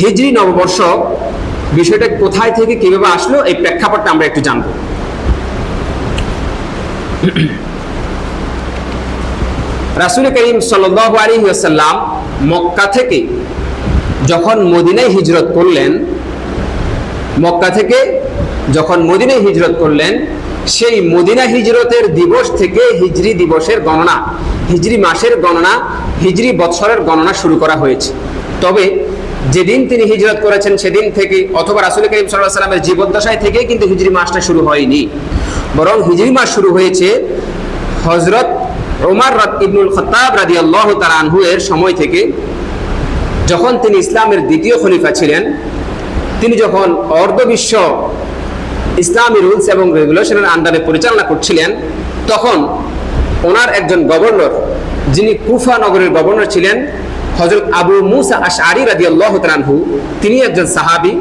হিজরি নববর্ষ বিষয়টা কোথায় থেকে কীভাবে আসলো, এই প্রেক্ষাপটটা আমরা একটু জানব। রাসুল করিম সাল্লাহ মক্কা থেকে যখন মদিনায় হিজরত করলেন, মক্কা থেকে যখন মদিনায় হিজরত করলেন, সেই মদিনা হিজরতের দিবস থেকে হিজরি দিবসের গণনা, হিজরি মাসের গণনা, হিজরি বৎসরের গণনা শুরু করা হয়েছে। তবে যেদিন তিনি হিজরত করেছেন, সেদিন থেকে অথবা রাসুল করিম সাল্লাহ সাল্লামের জীবদ্দশায় থেকে কিন্তু হিজরি মাসটা শুরু হয়নি। বরং হিজরি মাস শুরু হয়েছে হজরত ওমার রাত ইবনুল খতাব রাদি আল্লাহ আনহু এর সময় থেকে। যখন তিনি ইসলামের দ্বিতীয় খলিফা ছিলেন, তিনি যখন অর্ধবিশ্ব ইসলামী রুলস এবং রেগুলেশনের আন্ডারে পরিচালনা করছিলেন, তখন ওনার একজন গভর্নর, যিনি কুফা নগরের গভর্নর ছিলেন হজরত আবু মুসা আশআরি রাদি আল্লাহ তানহু তিনি একজন সাহাবি।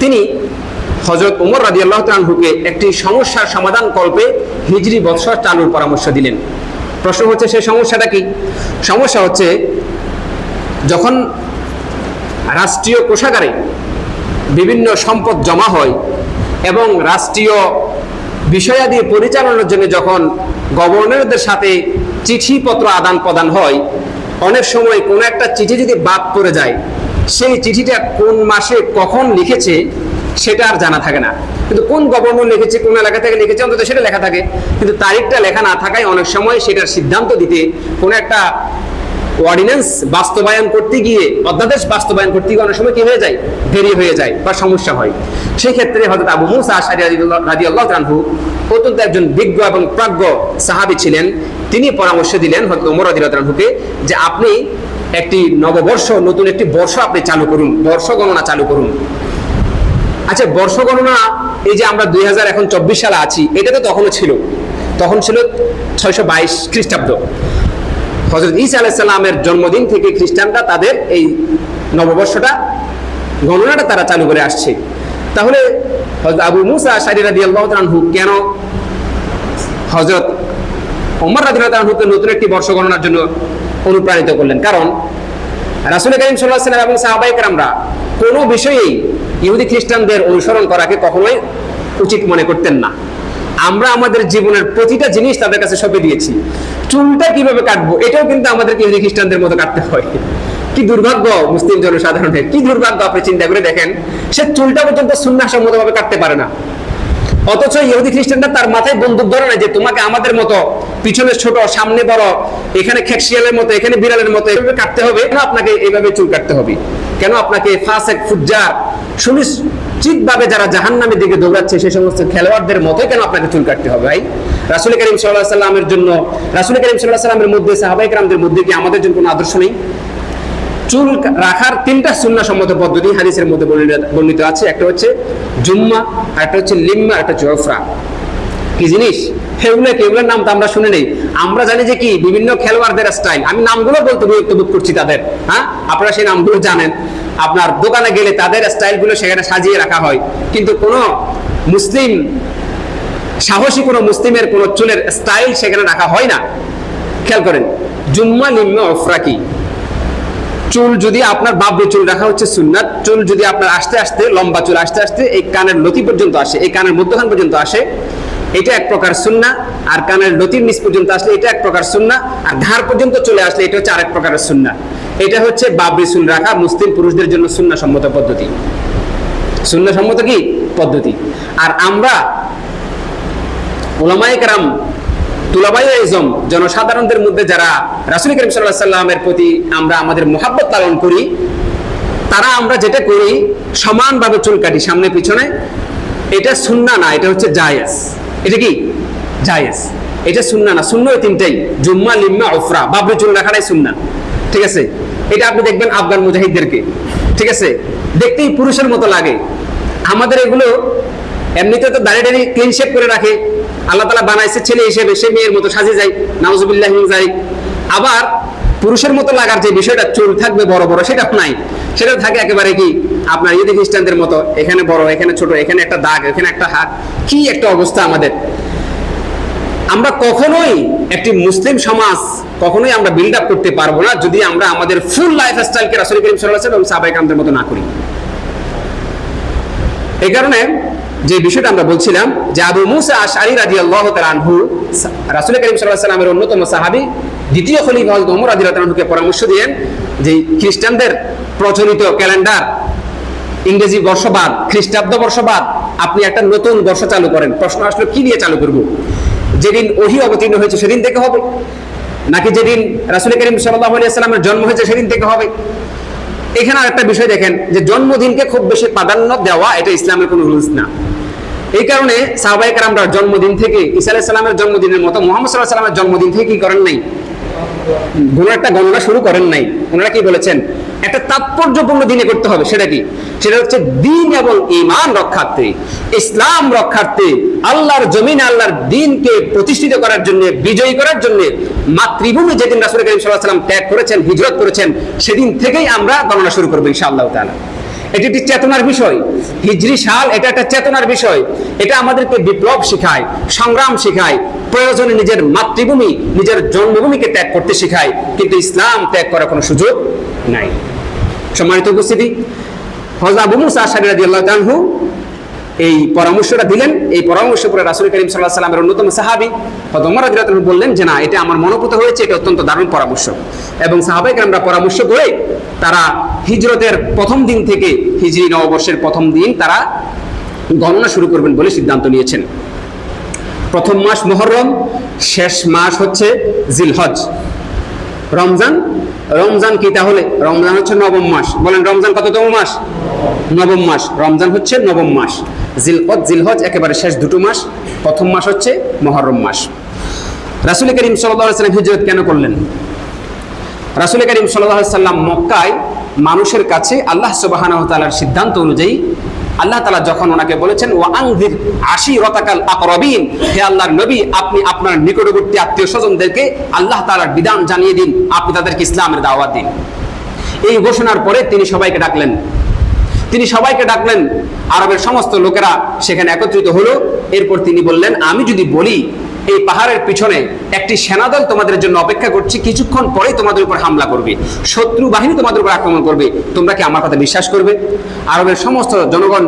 তিনি হজরত উমর রাদি আল্লাহ তানহুকে একটি সমস্যার সমাধান কল্পে হিজরি বৎসর চালুর পরামর্শ দিলেন। প্রশ্ন হচ্ছে, সেই সমস্যাটা কি? সমস্যা হচ্ছে, যখন রাষ্ট্রীয় কোষাগারে বিভিন্ন সম্পদ জমা হয় এবং রাষ্ট্রীয় বিষয়াদি পরিচালনার জন্য যখন গভর্নরদের সাথে চিঠিপত্র আদান প্রদান হয় অনেক সময় কোন একটা চিঠি যদি বাদ পড়ে যায়, সেই চিঠিটা কোন মাসে কখন লিখেছে সেটা আর জানা থাকে না। কিন্তু কোন গভর্নর লিখেছে, কোন এলাকা থেকে লিখেছে, অন্তত সেটা লেখা থাকে। কিন্তু তারিখটা লেখা না থাকায় অনেক সময় সেটার সিদ্ধান্ত দিতে কোনো একটা অর্ডিন্যান্স বাস্তবায়ন করতে গিয়ে, অধ্যাদেশ বাস্তবায়ন করতে গিয়ে অনেক সময় কি হয়ে যায়? দেরি হয়ে যায় বা সমস্যা হয়। সেই ক্ষেত্রে হয়তো আবু মুসা আশারি রাজি আল্লাহ রানহু অত্যন্ত একজন বিজ্ঞ এবং প্রাজ্ঞ সাহাবি ছিলেন। তিনি পরামর্শ দিলেন হয়তো ওমর রাজি রানহুকে যে আপনি একটি নববর্ষ, নতুন একটি বর্ষ আপনি চালু করুন, বর্ষ গণনা চালু করুন। আচ্ছা বর্ষ গণনা এই যে আমরা দুই হাজার এখন চব্বিশ সালে আছি, এটা তো তখনও ছিল। তখন ছিল ছয়শো বাইশ খ্রিস্টাব্দ। হজরত ইসা আলাইসাল্লামের জন্মদিন থেকে খ্রিস্টানরা তাদের এই নববর্ষটা, গণনাটা তারা চালু করে আসছে। তাহলে আবু মুসা শারিরা দিয়ে আল্লাহ তালহু কেন হজরত ওমর রাজিউল্লাহ তালহুকে নতুন একটি বর্ষ গণনার জন্য অনুপ্রাণিত করলেন? কারণ রাসুল করিম সাল্লাহ সাল্লাম এবং সাহাবাইক আমরা কোনো বিষয়েই ইহুদি খ্রিস্টানদের অনুসরণ করাকে কখনোই উচিত মনে করতেন না। আমরা আমাদের জীবনের প্রতিটা জিনিস তাদের কাছে সঁপে দিয়েছি। চুলটা কীভাবে কাটবো, এটাও কিন্তু আমাদের ইহুদি খ্রিস্টানদের মতো কাটতে হয়। কি দুর্ভাগ্য, মুসলিম জনসাধারণের, কি দুর্ভাগ্য, আপনি চিন্তা করে দেখেন, সে চুলটা পর্যন্ত সুন্নাসম্মত ভাবে কাটতে পারে না। অথচ ইহুদি খ্রিস্টানরা তার মাথায় বন্দুক ধরে না যে, তোমাকে আমাদের মতো পিছনে ছোট, সামনে বড়, এখানে খেকশিয়ালের মতো, এখানে বিড়ালের মতো, এভাবে কাটতে হবে। কেন আপনাকে এইভাবে চুল কাটতে হবে? কেন আপনাকে ফাসেক, ফুজ্জার সুনিশ্চিত ভাবে যারা জাহান নামের দিকে দৌড়াচ্ছে, সেই সমস্ত খেলোয়াড়দের মতোই কেন আপনাকে চুল কাটতে হবে ভাই? রাসুল করিম সাল্লাহ সাল্লামের জন্য, রাসুল করিম সাল্লাহ সাল্লামের মধ্যে সাহাবাই কালামদের মধ্যে কি আমাদের জন্য কোনো আদর্শ নেই? চুল রাখার তিনটা সুন্না সম্মত পদ্ধতি হাদিসের মধ্যে বর্ণিত- আছে। একটা হচ্ছে জুম্মা একটা হচ্ছে লিম্মা একটা হচ্ছে কি জিনিস? নাম তো আমরা শুনে নেই। আমরা জানি যে কি, বিভিন্ন খেলোয়াড়দের স্টাইল আমি নামগুলো বলতে বিরক্ত বোধ করছি তাদের হ্যাঁ? আপনারা সেই নামগুলো জানেন। আপনার দোকানে গেলে তাদের স্টাইলগুলো সেখানে সাজিয়ে রাখা হয়। কিন্তু কোনো মুসলিম, সাহসী কোনো মুসলিমের কোনো চুলের স্টাইল সেখানে রাখা হয় না। খেয়াল করেন, জুম্মা লিম্মা অফরা কি? চুল যদি আপনার বাবরি চুল রাখা হচ্ছে সুন্নাত, চুল যদি আপনার আস্তে আস্তে, লম্বা চুল আস্তে আস্তে, এই কানের লতি পর্যন্ত আসে, এই কানের মধ্যখান পর্যন্ত আসে এটা এক প্রকার সুন্না, আর কানের লতির নিচ পর্যন্ত আসলে এটা এক প্রকার সুন্না, আর ঘাড় পর্যন্ত চলে আসলে এটা হচ্ছে আরেক প্রকারের সুন্না। এটা হচ্ছে বাবরি চুল রাখা মুসলিম পুরুষদের জন্য সুন্না সম্মত পদ্ধতি। সুন্না সম্মত কি? পদ্ধতি। আর আমরা ওলামায়ে কেরাম তুলাবাই ইজম, জনসাধারণদের মধ্যে যারা রাসুল করিম সাল্লাহ সাল্লামের প্রতি আমরা আমাদের মোহাব্বত পালন করি, তারা আমরা যেটা করি, সমানভাবে চুল কাটি সামনে পিছনে, এটা সুন্না না, এটা হচ্ছে জায়েজ। এটা কি? জায়েজ। এটা সুন্না না। শূন্য তিনটাই। জুম্মা, লিম্মা ওফরা বাবরি চুল রাখাটাই সুন্না। ঠিক আছে? এটা আপনি দেখবেন আফগান মুজাহিদদেরকে। ঠিক আছে? দেখতেই পুরুষের মতো লাগে। আমাদের এগুলো এমনিতে তো দাঁড়িয়ে দাঁড়িয়ে ক্লিন শেপ করে রাখে। আল্লাহ তালা বানাইছে ছেলে হিসেবে। সে মেয়ের মতো সাজে যায়। নাউজুবিল্লাহ যাই আবার পুরুষের মতো লাগার যে বিষয়টা চুল থাকবে বড় বড়, সেটা নাই। সেটা থাকে একেবারে কি আপনার ইহুদি খ্রিস্টানদের মতো, এখানে বড়, এখানে ছোট, এখানে একটা দাগ, এখানে একটা হাত। কি একটা অবস্থা আমাদের? আমরা কখনোই একটি মুসলিম সমাজ কখনোই আমরা বিল্ড আপ করতে পারব না যদি আমরা আমাদের ফুল লাইফ স্টাইলকে রাসুল করিম সাল্লাহ এবং সাহাবাই কামদের মতো না করি। এই কারণে যে বিষয়টা আমরা বলছিলাম, যে আবু মুসা আশআরি রাদিয়াল্লাহু তাআলা আনহু, রাসূল করিম আলাইহি সাল্লামের অন্যতম সাহাবী দ্বিতীয় খলিফা ওমর রাদিয়াল্লাহু আনহুকে পরামর্শ দিলেন যে খ্রিস্টানদের প্রচলিত ক্যালেন্ডার, ইংরেজি বর্ষবাদ, খ্রিস্টাব্দ বর্ষবাদ, আপনি একটা নতুন বর্ষ চালু করেন। প্রশ্ন আসলে, কি নিয়ে চালু করব? যেদিন ওহি অবতীর্ণ হয়েছে সেদিন থেকে হবে? নাকি যেদিন রাসূল করিম সাল্লামের জন্ম হয়েছে সেদিন থেকে হবে? এখানে আরেকটা বিষয় দেখেন, যে জন্মদিনকে খুব বেশি প্রাধান্য দেওয়া এটা ইসলামের কোনো রুলস না। এই কারণে সাহবাইক আমরা জন্মদিন থেকে ইসা আলাইহিস জন্মদিনের মতো মোহাম্মদ সাল্লাহ সাল্লামের জন্মদিন থেকে কি করেন নাই? কোনো একটা গণনা শুরু করেন নাই। ওনারা কি বলেছেন? একটা তাৎপর্যপূর্ণ দিনে করতে হবে, সেটা কি? সেটা হচ্ছে দিন এবং ইমান রক্ষার্থে, ইসলাম রক্ষার্থে, আল্লাহর জমিন, আল্লাহর দিনকে প্রতিষ্ঠিত করার জন্য, বিজয়ী করার জন্য মাতৃভূমি যেদিন রাসুল করিম সাল্লাহ সাল্লাম ত্যাগ করেছেন, হিজরত করেছেন, সেদিন থেকেই আমরা গণনা শুরু করব ইনশাআল্লাহ তাআলা। এটি একটি চেতনার বিষয়। হিজরি সাল, এটা একটা চেতনার বিষয়। এটা আমাদেরকে বিপ্লব শেখায়, সংগ্রাম শেখায়, প্রয়োজনে নিজের মাতৃভূমি, নিজের জন্মভূমিকে ত্যাগ করতে শেখায়, কিন্তু ইসলাম ত্যাগ করার কোনো সুযোগ নাই। সম্মানিত উপস্থিতি হজরত আবু মুসা আশারি রাদিয়াল্লাহু এই পরামর্শটা দিলেন। এই পরামর্শ পরে রাসুল করিম সাল্লাহ সাল্লামের অন্যতম সাহাবি রাদিয়াল্লাহু বললেন যে, না, এটা আমার মনোপুত হয়েছে, এটা অত্যন্ত দারুণ পরামর্শ। এবং সাহাবাই আমরা পরামর্শ করে তারা হিজরতের প্রথম দিন থেকে হিজরি নববর্ষের প্রথম দিন তারা গণনা শুরু করবেন বলে সিদ্ধান্ত নিয়েছেন। প্রথম মাস মহরম শেষ মাস হচ্ছে জিলহজ। রমজান রমজান কি তাহলে? রমজান হচ্ছে নবম মাস। বলেন, রমজান কততম মাস? নবম মাস। রমজান হচ্ছে নবম মাস। জিলহজ জিলহজ একেবারে শেষ দুটো মাস। প্রথম মাস হচ্ছে মহরম মাস। রাসুল করিম সাল্লাম হিজরত কেন করলেন? রাসুল করিম সাল্লাম মক্কায় মানুষের কাছে আল্লাহ সুবাহানাহ তালার সিদ্ধান্ত অনুযায়ী আল্লাহ তালা যখন ওনাকে বলেছেন ও আংদির আশি রতাকাল আকরবিন হে আল্লাহর নবী, আপনি আপনার নিকটবর্তী আত্মীয় স্বজনদেরকে আল্লাহ তালার বিধান জানিয়ে দিন, আপনি তাদেরকে ইসলামের দাওয়াত দিন। এই ঘোষণার পরে তিনি সবাইকে ডাকলেন তিনি সবাইকে ডাকলেন, আরবের সমস্ত লোকেরা সেখানে একত্রিত হলো। এরপর তিনি বললেন, আমি যদি বলি, এই পাহাড়ের পিছনে একটি সেনাদল তোমাদের জন্য অপেক্ষা করছে, কিছুক্ষণ পরেই তোমাদের উপর হামলা করবে। শত্রু বাহিনী তোমাদের উপর আক্রমণ করবে। তোমরা কি আমার কথা বিশ্বাস করবে? আরবের সমস্ত জনগণ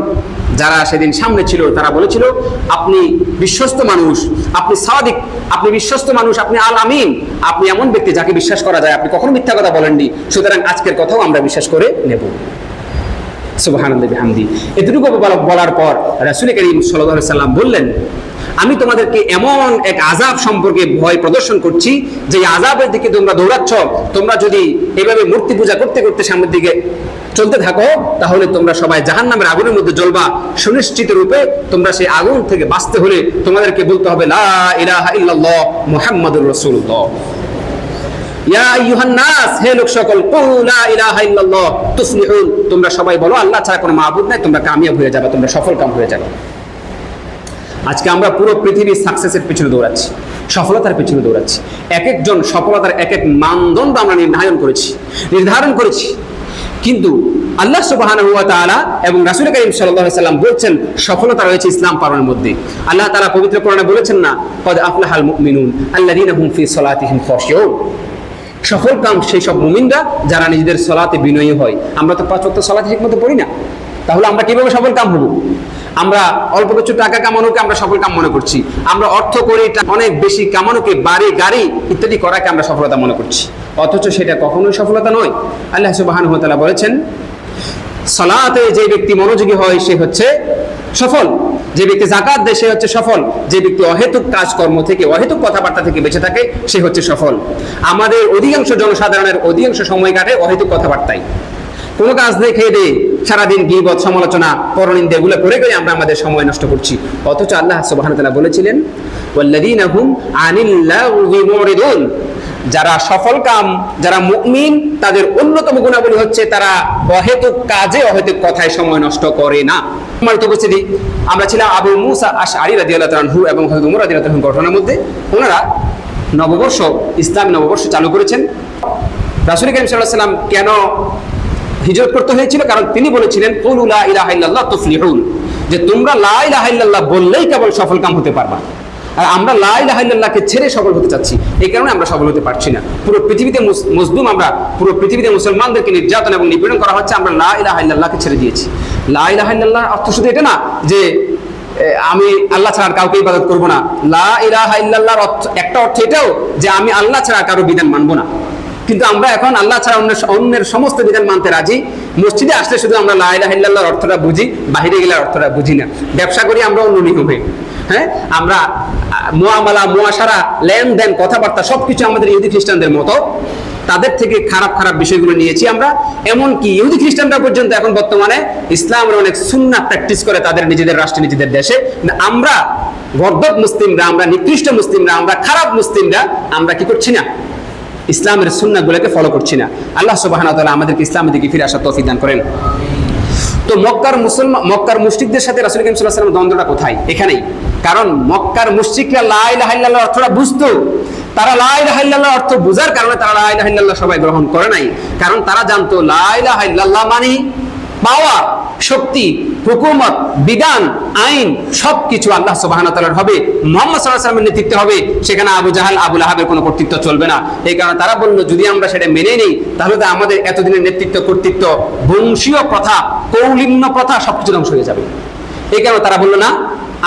যারা সেদিন সামনে ছিল, তারা বলেছিল, আপনি বিশ্বস্ত মানুষ, আপনি সাদিক, আপনি বিশ্বস্ত মানুষ, আপনি আল আমিন, আপনি এমন ব্যক্তি যাকে বিশ্বাস করা যায়। আপনি কখনো মিথ্যা কথা বলেননি। সুতরাং আজকের কথাও আমরা বিশ্বাস করে নেব। এতটুকু বলার পর রাসুল করিম সাল্লাম বললেন, আমি তোমাদেরকে এমন এক আজাব সম্পর্কে ভয় প্রদর্শন করছি, যে আজাবের দিকে তোমরা দৌড়াচ্ছ। তোমরা যদি এভাবে মূর্তি পূজা করতে করতে সামনের দিকে চলতে থাকো, তাহলে তোমরা সবাই জাহান নামের আগুনের মধ্যে জ্বলবা। সুনিশ্চিত রূপে তোমরা সেই আগুন থেকে বাঁচতে হলে তোমাদেরকে বলতে হবে, লা ইলাহা ইল্লাল্লাহ মুহাম্মাদুর রাসূলুল্লাহ। তোমরা সবাই বলো, আল্লাহ ছাড়া কোনো মাবুদ নাই, তোমরা কামিয়াব হয়ে যাবে, তোমরা সফল কাম হয়ে যাবে। আজকে আমরা পুরো পৃথিবীর সাকসেসের পিছনে দৌড়াচ্ছি, সফলতার পিছনে দৌড়াচ্ছি। এক একজন সফলতার এক এক মানদণ্ড আমরা নির্ধারণ করেছি নির্ধারণ করেছি। কিন্তু আল্লাহ তাআলা এবং রাসূল করিম সাল্লাম বলছেন, সফলতা রয়েছে ইসলাম পালনের মধ্যে। আল্লাহ তাআলা পবিত্র কোরআনে বলেছেন না, কদ আফলাহাল মুমিনুন আল্লাযীনা হুম ফি সলাতিহিম খাশিউন। সফল কাম সেই সব মুমিনরা যারা নিজেদের সলাতে বিনয়ী হয়। আমরা তো পাঁচ ওয়াক্ত সলাতে ঠিকমতো পড়ি না। তাহলে আমরা কীভাবে সফল কাম হব? আমরা অল্প কিছু টাকা কামানোকে আমরা সফল কাম মনে করছি। আমরা অর্থ করি অনেক বেশি কামানোকে বাড়ি, গাড়ি ইত্যাদি করাকে আমরা সফলতা মনে করছি। অথচ সেটা কখনোই সফলতা নয়। আল্লাহ সুবাহান তাআলা বলেছেন, সলাতে যে ব্যক্তি মনোযোগী হয় সে হচ্ছে সফল। যে ব্যক্তি জাকাত দেয়, সে হচ্ছে সফল। যে ব্যক্তি অহেতুক কাজকর্ম থেকে, অহেতুক কথাবার্তা থেকে বেঁচে থাকে, সে হচ্ছে সফল। আমাদের অধিকাংশ জনসাধারণের অধিকাংশ সময় কাটে অহেতুক কথাবার্তায় কোনো কাজ নেই, খেয়ে দিয়ে সারাদিন গিবত, সমালোচনা, পরনিন্দে, এগুলো করে করে আমরা আমাদের সময় নষ্ট করছি। অথচ আল্লাহ তাআলা বলেছিলেন যারা সফল কাম, যারা মুমিন, তাদের অন্যতম গুণাবলী হচ্ছে তারা অহেতুক কাজে অহেতুক কথায় সময় নষ্ট করে না। উপস্থিতি, আমরা ছিলাম আবু মুসা আশআরি রাদিয়াল্লাহু তাআলা আনহু এবং হযরত উমর রাদিয়াল্লাহু তাআলা ঘটনার মধ্যে। ওনারা নববর্ষ, ইসলামী নববর্ষ চালু করেছেন। রাসূল করিম আলাইহি সাল্লাম কেন হিজরত করতে হয়েছিল? কারণ তিনি বলেছিলেন, কুলু লা ইলাহা ইল্লাল্লাহ তুফলিহুন। যে তোমরা লা ইলাহা ইল্লাল্লাহ বললেই কেবল সফল কাম হতে পারবা। আর আমরা লা ইলাহা ইল্লাল্লাহকে ছেড়ে সফল হতে চাচ্ছি। এই কারণে আমরা সফল হতে পারছি না। পুরো পৃথিবীতে মজলুম আমরা, পুরো পৃথিবীতে মুসলমানদেরকে নির্যাতন এবং নিপীড়ন করা হচ্ছে, আমরা লা ইলাহা ইল্লাল্লাহকে ছেড়ে দিয়েছি। লা ইলাহা অর্থ শুধু এটা না, যে আমি আল্লাহ ছাড়া কাউকে ইবাদত করব না। লা অর্থ, একটা অর্থ এটাও যে, আমি আল্লাহ ছাড়া কারও বিধান মানবো না। কিন্তু আমরা এখন আল্লাহ ছাড়া অন্যের অন্যের সমস্ত বিধান মানতে রাজি। মসজিদে আসলে শুধু আমরা লা ইলাহা ইল্লাল্লাহর অর্থটা বুঝি, বাহিরে গেলে অর্থটা বুঝি না। ব্যবসা করি আমরা অন্য নিয়মে। হ্যাঁ? আমরা, মোয়ামালা মোয়াশারা লেনদেন, কথাবার্তা সবকিছু আমাদের ইহুদি খ্রিস্টানদের মতো। তাদের থেকে খারাপ খারাপ বিষয়গুলো নিয়েছি আমরা। এমনকি ইহুদি খ্রিস্টানরা পর্যন্ত এখন বর্তমানে ইসলামের অনেক সুন্নাহ প্র্যাকটিস করে তাদের নিজেদের রাষ্ট্রে, নিজেদের দেশে। আমরা গর্দব মুসলিমরা, আমরা নিকৃষ্ট মুসলিমরা, আমরা খারাপ মুসলিমরা, আমরা কি করছি না? ইসলামের সুন্নাহগুলোকে ফলো করছি না। আল্লাহ তাআলা আমাদেরকে ইসলামের দিকে ফিরে আসার তৌফিক দান করেন। তো মক্কার মুসলমান মক্কার মুশরিকদের সাথে রাসুল করিম সাল্লাহ দ্বন্দ্বটা কোথায়? এখানেই। কারণ মক্কার মুশরিকরা লাই লাহাল্লাহ অর্থটা বুঝতো। তারা লাই লাহাল্লাহ অর্থ বুঝার কারণে তারা লাই লাহাল্লাহ সবাই গ্রহণ করে নাই। কারণ তারা জানতো লাই লাহাল্লাহ মানে পাওয়া, শক্তি, হুকুমত, বিধান, আইন, সবকিছু আল্লাহ সুবাহ হবে। মোহাম্মদ সাল্লাহ নেতৃত্বে হবে। সেখানে আবু জাহাল আবুল আহাবের কোনো কর্তৃত্ব চলবে না। এই কারণে তারা বলল, যদি আমরা সেটা মেনে নিই, তাহলে তো আমাদের এতদিনের নেতৃত্ব, কর্তৃত্ব, বংশীয় প্রথা, কৌলিন্য প্রথা সবকিছু ধ্বংস হয়ে যাবে। এই কারণে তারা বলল, না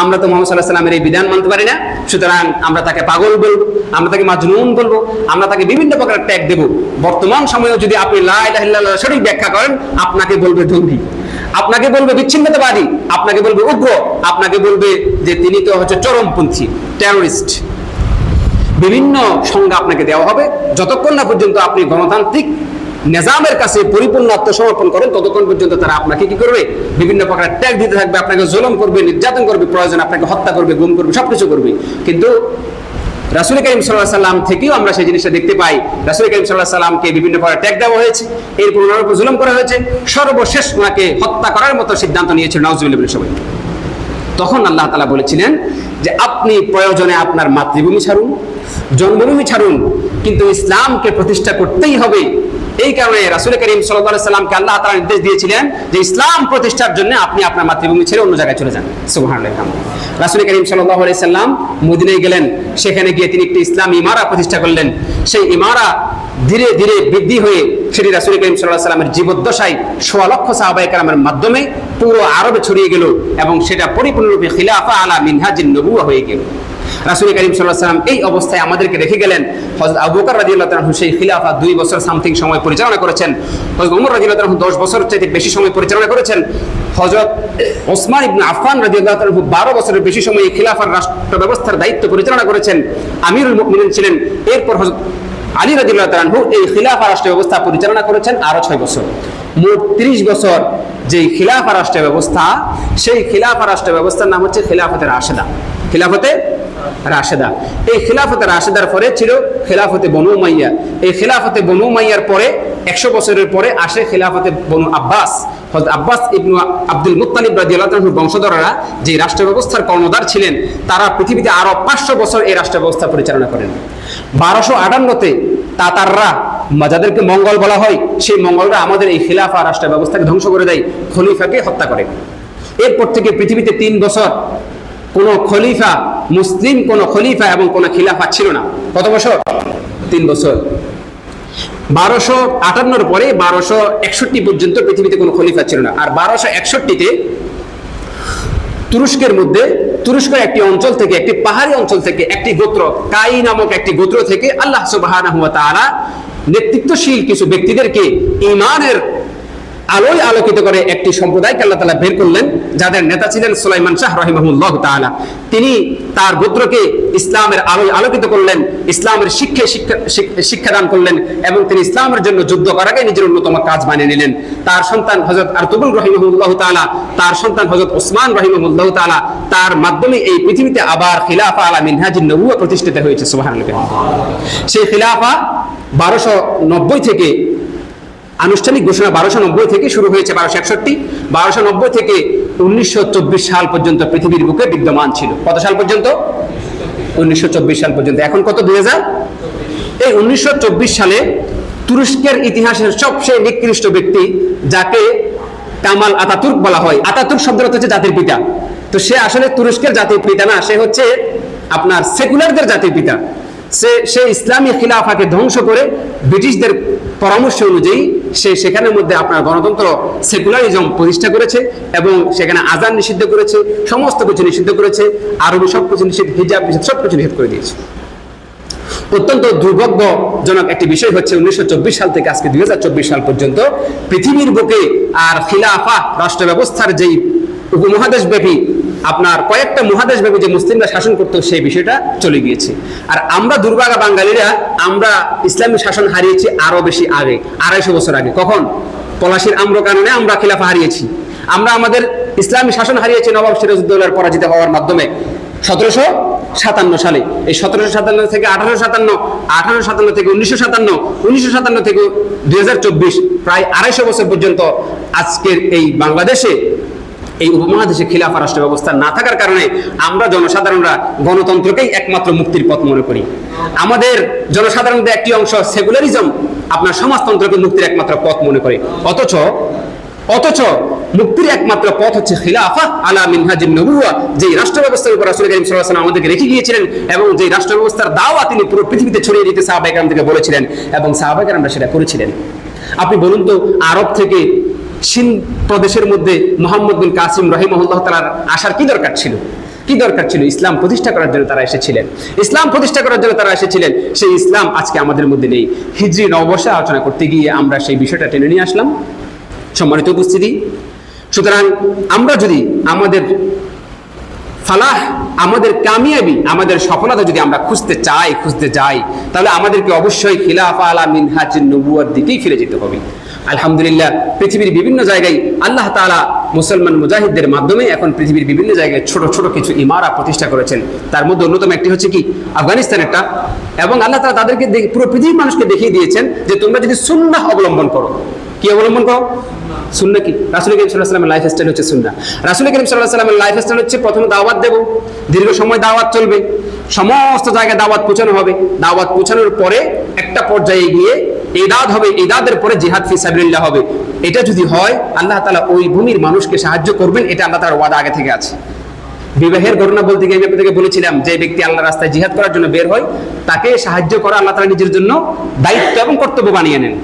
আমরা তো মোহাম্মদ সাল্লাহ সাল্লামের এই বিধান মানতে পারি না। সুতরাং আমরা তাকে পাগল বলব, আমরা তাকে মাজনুন বলব, আমরা তাকে বিভিন্ন প্রকার ট্যাগ দেব। বর্তমান সময়েও যদি আপনি লা সঠিক ব্যাখ্যা করেন, আপনাকে বলবে জঙ্গি আপনাকে বলবে বিচ্ছিন্নতাবাদী, আপনাকে বলবে উগ্র, আপনাকে বলবে যে তিনি তো হচ্ছে চরমপন্থী টেরোরিস্ট বিভিন্ন সংজ্ঞা আপনাকে দেওয়া হবে। যতক্ষণ না পর্যন্ত আপনি গণতান্ত্রিক নিজামের কাছে পরিপূর্ণ আত্মসমর্পণ করেন, ততক্ষণ পর্যন্ত তারা আপনাকে কি করবে? বিভিন্ন প্রকার ট্যাগ দিতে থাকবে, আপনাকে জুলুম করবে, নির্যাতন করবে, প্রয়োজন আপনাকে হত্যা করবে, গুম করবে, সবকিছু করবে। কিন্তু রাসুল করিম সাল্লাহ সাল্লাম থেকেও আমরা সেই জিনিসটা দেখতে পাই। রাসুল করিম সাল্লাহ সাল্লামকে বিভিন্ন প্রকার ট্যাগ দেওয়া হয়েছে। এরপর ওনার উপর জুলম করা হয়েছে। সর্বশেষ ওনাকে হত্যা করার মতো সিদ্ধান্ত নিয়েছিল নওয়াজুল্লাহ সবাই। তখন আল্লাহ তালা বলেছিলেন যে, আপনি প্রয়োজনে আপনার মাতৃভূমি ছাড়ুন, জন্মভূমি ছাড়ুন, কিন্তু ইসলামকে প্রতিষ্ঠা করতেই হবে। এই কারণে রাসুল করিম সাল্লামকে আল্লাহ তালা নির্দেশ দিয়েছিলেন যে ইসলাম প্রতিষ্ঠার জন্য আপনি আপনার মাতৃভূমি ছেড়ে অন্য জায়গায় চলে যান। সুবহান রাসুল করিম সাল্লাম মদিনায় গেলেন। সেখানে গিয়ে তিনি একটি ইসলাম ইমারা প্রতিষ্ঠা করলেন। সেই ইমারা ধীরে ধীরে বৃদ্ধি হয়ে সেটি রাসুল করিম সাল্লাহ সাল্লামের জীবদ্দশায় সোয়া লক্ষ সাহাবাই কালামের মাধ্যমে পুরো আরবে ছড়িয়ে গেল এবং সেটা পরিপূর্ণরূপে খিলাফা আলা মিনহাজিন নবুয়া হয়ে গেল। রাসুল করিম সাল্লাহ সাল্লাম এই অবস্থায় আমাদেরকে রেখে গেলেন। হজরত আবু বকর রাদিয়াল্লাহু তাআলা সেই খিলাফা দুই বছর সামথিং সময় পরিচালনা করেছেন। হজরত ওমর রাদিয়াল্লাহু তাআলা দশ বছর চাইতে বেশি সময় পরিচালনা করেছেন। হজরত ওসমান ইবনে আফফান রাদিয়াল্লাহু তাআলা বারো বছরের বেশি সময় এই খিলাফার রাষ্ট্র ব্যবস্থার দায়িত্ব পরিচালনা করেছেন। আমিরুল মুমিনিন ছিলেন। এরপর হজরত আলী তাআলা আনহু এই খিলাফা রাষ্ট্র ব্যবস্থা পরিচালনা করেছেন আরও ছয় বছর। মোট তিরিশ বছর যে খিলাফা রাষ্ট্র ব্যবস্থা সেই খিলাফা রাষ্ট্র ব্যবস্থার নাম হচ্ছে খিলাফতের আশেদা খিলাফতে রাশেদা। এই খিলাফতে রাশেদার পরে ছিল খিলাফতে বনু মাইয়া এই খিলাফতে বনু মাইয়ার পরে, একশো বছরের পরে আসে খিলাফতে Banu Abbas. Abbas ibn Abdul Muttalib রাদিয়াল্লাহু তাআলার বংশধররা যে রাষ্ট্র ব্যবস্থার কর্ণধার ছিলেন, তারা পৃথিবীতে আরও পাঁচশো বছর এই রাষ্ট্র ব্যবস্থা পরিচালনা করেন। বারোশো আটান্নতে তাতাররা যাদেরকে মঙ্গল বলা হয়, সেই মঙ্গলরা আমাদের এই খিলাফা রাষ্ট্র ব্যবস্থাকে ধ্বংস করে দেয়, খলিফাকে হত্যা করে। এরপর থেকে পৃথিবীতে তিন বছর কোনো খলিফা মুসলিম, কোনো খলিফা এবং কোনো খিলাফা ছিল না। কত বছর? তিন বছর। বারোশো আটান্নর পরে বারোশো একষট্টি পর্যন্ত পৃথিবীতে কোনো খলিফা ছিল না। আর বারোশো একষট্টিতে তুরস্কের মধ্যে, তুরস্কের একটি অঞ্চল থেকে, একটি পাহাড়ি অঞ্চল থেকে, একটি গোত্র, কাই নামক একটি গোত্র থেকে আল্লাহ তাআলা নেতৃত্বশীল কিছু ব্যক্তিদেরকে ইমানের আলোয় আলোকিত করে একটি সম্প্রদায়কে আল্লাহ তাআলা বের করলেন, যাদের নেতা ছিলেন সুলাইমান শাহ রহিমাহুল্লাহ তাআলা। তিনি তার গোত্রকে ইসলামের আলোয় আলোকিত করলেন, ইসলামের শিক্ষা শিক্ষা, শিক্ষাদান করলেন এবং তিনি ইসলামের জন্য যুদ্ধ করাকে নিজের অন্যতম কাজ বানিয়ে নিলেন। তার সন্তান হজরত আরতুবুল রহিমুল্লাহ তাআলা, তার সন্তান হজরত ওসমান রহিমুল্লাহ তাআলা, তার মাধ্যমে এই পৃথিবীতে আবার খিলাফা আলা মিনহাজিন নবুয়া প্রতিষ্ঠিত হয়েছে, সুবহানাল্লাহ। সেই খিলাফা বারোশো নব্বই থেকে আনুষ্ঠানিক ঘোষণা বারোশো নব্বই থেকে শুরু হয়েছে বারোশো একষট্টি। বারোশো নব্বই থেকে উনিশশো চব্বিশ সাল পর্যন্ত পৃথিবীর বুকে বিদ্যমান ছিল। কত সাল পর্যন্ত? উনিশশো চব্বিশ সাল পর্যন্ত। এখন কত? দুই হাজার? এই উনিশশো চব্বিশ সালে তুরস্কের ইতিহাসের সবচেয়ে নিকৃষ্ট ব্যক্তি যাকে কামাল আতাতুর্ক বলা হয়। আতাতুর্ক অর্থ হচ্ছে জাতির পিতা। তো সে আসলে তুরস্কের জাতির পিতা না, সে হচ্ছে আপনার সেকুলারদের জাতির পিতা। সে সে ইসলামী খিলাফাকে ধ্বংস করে ব্রিটিশদের পরামর্শ অনুযায়ী সে সেখানের মধ্যে আপনার গণতন্ত্র সেকুলারিজম প্রতিষ্ঠা করেছে এবং সেখানে আজান নিষিদ্ধ করেছে, সমস্ত কিছু নিষিদ্ধ করেছে, আরবি সব কিছু নিষিদ্ধ, হিজাব নিষিদ্ধ সব কিছু নিষেধ করে দিয়েছে। অত্যন্ত দুর্ভাগ্যজনক একটি বিষয় হচ্ছে উনিশশো চব্বিশ সাল থেকে আজকে দুই হাজার চব্বিশ সাল পর্যন্ত পৃথিবীর বুকে আর খিলাফা রাষ্ট্র ব্যবস্থার যেই উপমহাদেশ ব্যাপী আপনার কয়েকটা মহাদেশ ব্যাপী যে মুসলিমরা শাসন করতো, সেই বিষয়টা চলে গিয়েছে। আর আমরা দুর্ভাগা বাঙালিরা, আমরা ইসলামী শাসন হারিয়েছি আরও বেশি আগে, আড়াইশো বছর আগে। কখন? পলাশির আম্র কারণে আমরা খিলাফা হারিয়েছি। আমরা আমাদের ইসলামী শাসন হারিয়েছি নবাব সিরাজউদ্দৌলার পরাজিত হওয়ার মাধ্যমে সতেরোশো সাতান্ন সালে। এই সতেরোশো সাতান্ন থেকে আঠারোশো সাতান্ন আঠারোশো সাতান্ন থেকে উনিশশো সাতান্ন উনিশশো সাতান্ন থেকে দুই হাজার চব্বিশ, প্রায় আড়াইশো বছর পর্যন্ত আজকের এই বাংলাদেশে এই উপমহাদেশে খিলাফা রাষ্ট্র ব্যবস্থা না থাকার কারণে আমরা জনসাধারণরা গণতন্ত্রকেই একমাত্র মুক্তির পথ মনে করি। আমাদের জনসাধারণদের একটি অংশ সেকুলারিজম আপনার সমাজতন্ত্রকে মুক্তির একমাত্র পথ মনে করে। অথচ অথচ মুক্তির একমাত্র পথ হচ্ছে খিলাফা আলা মিনহাজিন নবুয়া যেই রাষ্ট্র ব্যবস্থার উপর রাসূল করিম ওয়াসাল্লাম আমাদেরকে রেখে গিয়েছিলেন এবং যেই রাষ্ট্র ব্যবস্থার দাওয়া তিনি পুরো পৃথিবীতে ছড়িয়ে দিতে সাহাবায়ে কেরামদেরকে বলেছিলেন এবং সাহাবায়ে কেরামরা সেটা করেছিলেন। আপনি বলুন তো, আরব থেকে সিন প্রদেশের মধ্যে মোহাম্মদ বিন কাসিম রহিমহুল্লাহ তালার আসার কি দরকার ছিল? কি দরকার ছিল? ইসলাম প্রতিষ্ঠা করার জন্য তারা এসেছিলেন। ইসলাম প্রতিষ্ঠা করার জন্য তারা এসেছিলেন। সেই ইসলাম আজকে আমাদের মধ্যে নেই। হিজরি নববর্ষে আলোচনা করতে গিয়ে আমরা সেই বিষয়টা টেনে নিয়ে আসলাম। সম্মানিত উপস্থিতি। সুতরাং আমরা যদি আমাদের ফালাহ, আমাদের কামিয়াবি, আমাদের সফলতা যদি আমরা খুঁজতে চাই, খুঁজতে যাই, তাহলে আমাদেরকে অবশ্যই খিলাফা আলা মিনহাজিন নবুয়ার দিকেই ফিরে যেতে হবে। আলহামদুলিল্লাহ, পৃথিবীর বিভিন্ন জায়গায় আল্লাহ তালা মুসলমান মুজাহিদদের মাধ্যমে এখন পৃথিবীর বিভিন্ন জায়গায় ছোট ছোট কিছু ইমারা প্রতিষ্ঠা করেছেন। তার মধ্যে অন্যতম একটি হচ্ছে কি? আফগানিস্তানেরটা। এবং আল্লাহ তাআলা তাদেরকে পুরো পৃথিবীর মানুষকে দেখিয়ে দিয়েছেন যে তোমরা যদি সুন্নাহ অবলম্বন করো, কি অবলম্বন করো? সুন্না কি? রাসুল করিম সাল্লাহ লাইফ স্টাইল হচ্ছে সুন্না রাসুল করিম সাল্লাহ সাল্লামের লাইফ স্টাইল হচ্ছে প্রথমে দাওয়াত দেব, দীর্ঘ সময় দাওয়াত চলবে, সমস্ত জায়গায় দাওয়াত পৌঁছানো হবে। দাওয়াত পৌঁছানোর পরে একটা পর্যায়ে গিয়ে ইদাদ হবে, ইদাদের পরে জিহাদ ফি সাবিলিল্লাহ হবে। এটা যদি হয়, আল্লাহ তাআলা ওই ভূমির মানুষকে সাহায্য করবেন, এটা আল্লাহ তাআলার ওয়াদা আগে থেকে আছে। বিবাহের ঘটনা বলতে গিয়ে আমি আপনাদেরকে বলেছিলাম যে ব্যক্তি আল্লাহ রাস্তায় জিহাদ করার জন্য বের হয়, তাকে সাহায্য করা আল্লাহ তালা নিজের জন্য দায়িত্ব এবং কর্তব্য বানিয়ে নেন।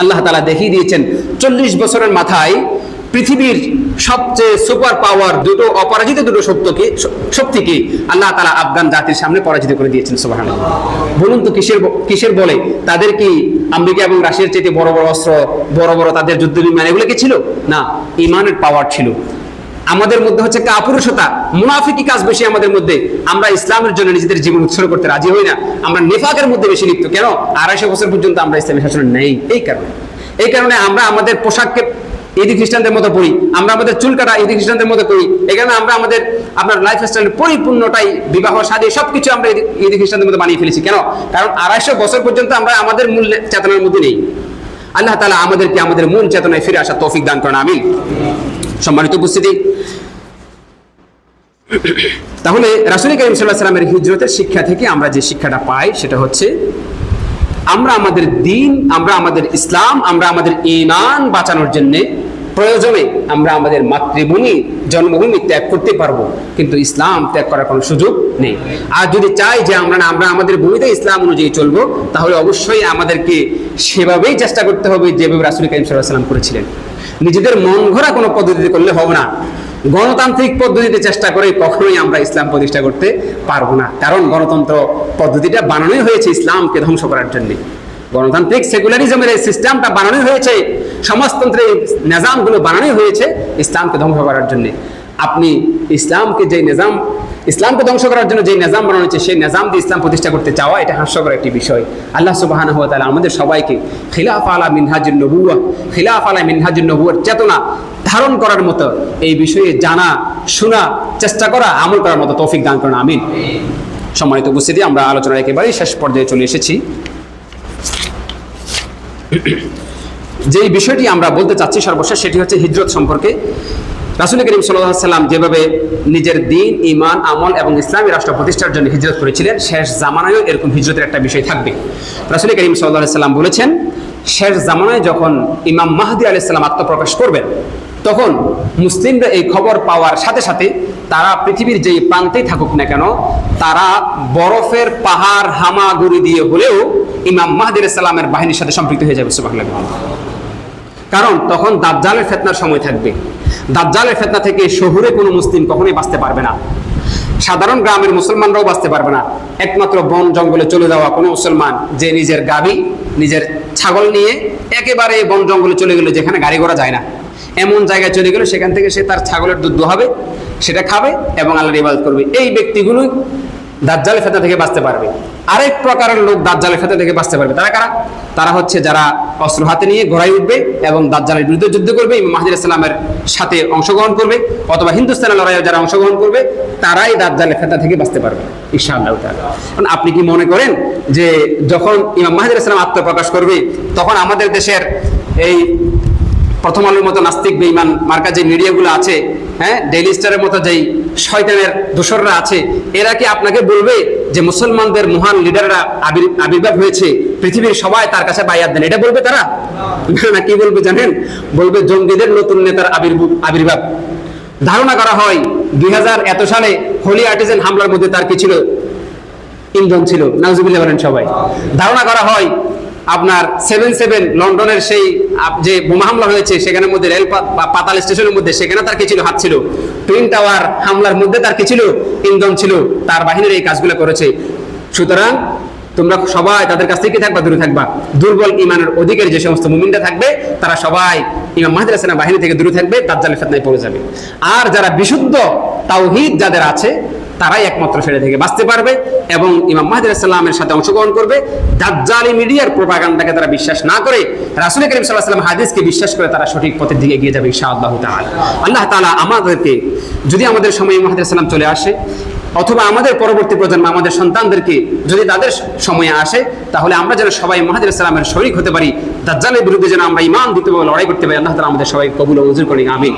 আল্লাহ তালা দেখিয়ে দিয়েছেন, চল্লিশ বছরের মাথায় পৃথিবীর সবচেয়ে সুপার পাওয়ার দুটো অপরাজিত দুটো শক্তিকে শক্তিকে আল্লাহ তালা আফগান জাতির সামনে পরাজিত করে দিয়েছেন সুবাহ বলুন তো কিসের কিসের বলে? তাদের কি আমেরিকা এবং রাশিয়ার চেয়ে বড় বড় অস্ত্র, বড় বড় তাদের যুদ্ধ বিমান, এগুলো কি ছিল? না, ইমানের পাওয়ার ছিল। আমাদের মধ্যে হচ্ছে কাপুরুষতা মুনাফিকি কাজ বেশি আমাদের মধ্যে। আমরা ইসলামের জন্য নিজেদের জীবন উৎসর্গ করতে রাজি হই না। আমরা নেফাকের মধ্যে বেশি লিপ্ত। কেন? আড়াইশো বছর পর্যন্ত আমরা ইসলামী শাসন নেই। এই কারণে। এই কারণে আমরা আমাদের পোশাককে ইদি খ্রিস্টানদের মতো পড়ি। আমরা আমাদের চুল কাটা ইদি খ্রিস্টানদের মতো করি। এখানে আমরা আমাদের আপনার লাইফ স্টাইল পরিপূর্ণটাই, বিবাহ শাদী সবকিছু আমরা ইদি- ইদি খ্রিস্টানদের মতো বানিয়ে ফেলেছি। কেন? কারণ আড়াইশো বছর পর্যন্ত আমরা আমাদের মূল চেতনার মধ্যে নেই। আল্লাহ তালা আমাদেরকে আমাদের মূল চেতনায় ফিরে আসা তৌফিক দান করেন, আমিন। সম্মানিত উপস্থিতি। তাহলে রাসুল করিম সাল্লাহ সাল্লামের হিজরতের শিক্ষা থেকে আমরা যে শিক্ষাটা পাই, সেটা হচ্ছে আমরা আমাদের দিন, আমরা আমাদের ইসলাম, আমরা আমাদের ইমান বাঁচানোর জন্য প্রয়োজনে আমরা আমাদের মাতৃভূমি, জন্মভূমি ত্যাগ করতে পারব। কিন্তু ইসলাম ত্যাগ করার কোনো সুযোগ নেই। আর যদি চাই যে আমরা আমরা আমাদের ভূমিতে ইসলাম অনুযায়ী চলবো, তাহলে অবশ্যই আমাদেরকে সেভাবেই চেষ্টা করতে হবে, যেভাবে রাসুল সাল্লাহ সাল্লাম করেছিলেন। নিজেদের মন ঘোরা কোনো পদ্ধতিতে করলে হবে না। গণতান্ত্রিক পদ্ধতিতে চেষ্টা করে কখনোই আমরা ইসলাম প্রতিষ্ঠা করতে পারব না। কারণ গণতন্ত্র পদ্ধতিটা বানানোই হয়েছে ইসলামকে ধ্বংস করার জন্য। গণতান্ত্রিক সেকুলারিজমের এই সিস্টেমটা বানানো হয়েছে, সমাজতন্ত্রের নিজামগুলো বানানোই হয়েছে ইসলামকে ধ্বংস করার জন্য। আপনি ইসলামকে যে নিজাম, ইসলামকে ধ্বংস করার জন্য যে নিজাম বানানো হয়েছে, সেই নিজাম দিয়ে ইসলাম প্রতিষ্ঠা করতে চাওয়া, এটা হাস্যকর একটি বিষয়। আল্লাহ সুবাহান হওয়া তালা আমাদের সবাইকে খিলাফ আলা মিনহাজুল নবুয়া খিলাফ আলা মিনহাজুল নবুয়ার চেতনা ধারণ করার মতো এই বিষয়ে জানা, শোনা, চেষ্টা করা, আমল করার মতো তৌফিক দান করেন, আমিন। সম্মানিত উপস্থিতি, আমরা আলোচনার একেবারেই শেষ পর্যায়ে চলে এসেছি। যেই বিষয়টি আমরা বলতে চাচ্ছি সর্বশেষ, সেটি হচ্ছে হিজরত সম্পর্কে। রাসুল করিম সাল্লাম যেভাবে নিজের দিন ইমান আমল এবং ইসলামী রাষ্ট্র প্রতিষ্ঠার জন্য হিজরত করেছিলেন, শেষ জামানায়ও এরকম হিজরতের একটা বিষয় থাকবে। রাসুল করিম সাল্লাহ সাল্লাম বলেছেন, শেষ জামানায় যখন ইমাম মাহদি আলাইসাল্লাম আত্মপ্রকাশ করবেন তখন মুসলিমরা এই খবর পাওয়ার সাথে সাথে তারা পৃথিবীর যেই প্রান্তেই থাকুক না কেন, তারা বরফের পাহাড় হামাগুড়ি দিয়ে হলেও ইমাম মাহাদির সালামের বাহিনীর সাথে সম্পৃক্ত হয়ে যাবে সুবাহ কারণ তখন দাজ্জালের ফেতনার সময় থাকবে। দাজ্জালের ফেতনা থেকে শহুরে কোনো মুসলিম কখনোই বাঁচতে পারবে না। সাধারণ গ্রামের মুসলমানরাও বাঁচতে পারবে না। একমাত্র বন জঙ্গলে চলে যাওয়া কোনো মুসলমান যে নিজের গাবি নিজের ছাগল নিয়ে একেবারে বন জঙ্গলে চলে গেলে যেখানে গাড়ি ঘোড়া যায় না। এমন জায়গায় চলে গেলে, সেখান থেকে সে তার ছাগলের দুধ দোহাবে সেটা খাবে এবং আল্লাহর ইবাদত করবে। এই ব্যক্তিগুলোই দাজ্জালের ফেতা থেকে বাঁচতে পারবে। আরেক প্রকারের লোক দাজ্জালের ফেতা থেকে বাঁচতে পারবে। তারা কারা? তারা হচ্ছে যারা অস্ত্র হাতে নিয়ে ঘোড়ায় উঠবে এবং দাজ্জালের বিরুদ্ধে যুদ্ধ করবে, ইমাম মাহাদির ইসলামের সাথে অংশগ্রহণ করবে, অথবা হিন্দুস্তানের লড়াইয়ে যারা অংশগ্রহণ করবে, তারাই দাজ্জালের ফেতা থেকে বাঁচতে পারবে। কারণ আপনি কি মনে করেন যে যখন ইমাম মাহাদির ইসলাম আত্মপ্রকাশ করবে, তখন আমাদের দেশের এই প্রথম আলোর মতো নাস্তিক, বেঈমান মার্কা যে মিডিয়াগুলো আছে হ্যাঁ ডেইলি স্টারের মতো যেই শয়তানের দোসররা আছে, এরা কি আপনাকে বলবে যে মুসলমানদের মহান লিডাররা আবির- আবির্ভাব হয়েছে, পৃথিবীর সবাই তার কাছে বাইয়াত দেন? এটা বলবে তারা? না, কি বলবে জানেন? বলবে জঙ্গিদের নতুন নেতার আবির্ভূ- আবির্ভাব। ধারণা করা হয়, দুই হাজার এত সালে হোলি আর্টিজেন হামলার মধ্যে তার কি ছিল? ইন্ধন ছিল। নাউজুবিল্লাহ বলেন সবাই। ধারণা করা হয় আপনার সেভেন সেভেন লন্ডনের সেই যে বোমা হামলা হয়েছে, সেখানের মধ্যে বা পাতাল স্টেশনের মধ্যে, সেখানে তার কি ছিল হাত ছিল। টুইন টাওয়ার হামলার মধ্যে তার কি ছিল ইন্ধন ছিল। তার বাহিনীর এই কাজগুলো করেছে। সুতরাং তোমরা সবাই তাদের কাছ থেকে থাকবা, দূরে থাকবা। দুর্বল ইমানের অধিকারী যে সমস্ত মুমিনরা থাকবে, তারা সবাই ইমাম মাহাদির হাসানের বাহিনী থেকে দূরে থাকবে, দাজ্জালের ফেতনায় পড়ে যাবে। আর যারা বিশুদ্ধ তাওহীদ যাদের আছে তারাই একমাত্র সেটা থেকে বাঁচতে পারবে এবং ইমাম মাহাদির সাল্লামের সাথে অংশগ্রহণ করবে। দাজ্জালি মিডিয়ার প্রোপাগান্ডাকে তারা বিশ্বাস না করে রাসুল করিম সাল্লাহ সাল্লাম হাদিসকে বিশ্বাস করে তারা সঠিক পথের দিকে এগিয়ে যাবে ইনশাআল্লাহ তাআলা। আল্লাহ তাআলা আমাদেরকে, যদি আমাদের সময় মাহাদির সাল্লাম চলে আসে, অথবা আমাদের পরবর্তী প্রজন্ম, আমাদের সন্তানদেরকে যদি তাদের সময়ে আসে, তাহলে আমরা যেন সবাই মাহাদির সালামের শরিক হতে পারি, দাজ্জালের বিরুদ্ধে যেন আমরা ইমান দিতে লড়াই করতে পারি, আল্লাহ তাআলা আমাদের সবাই কবুল ও মঞ্জুর করি আমিন।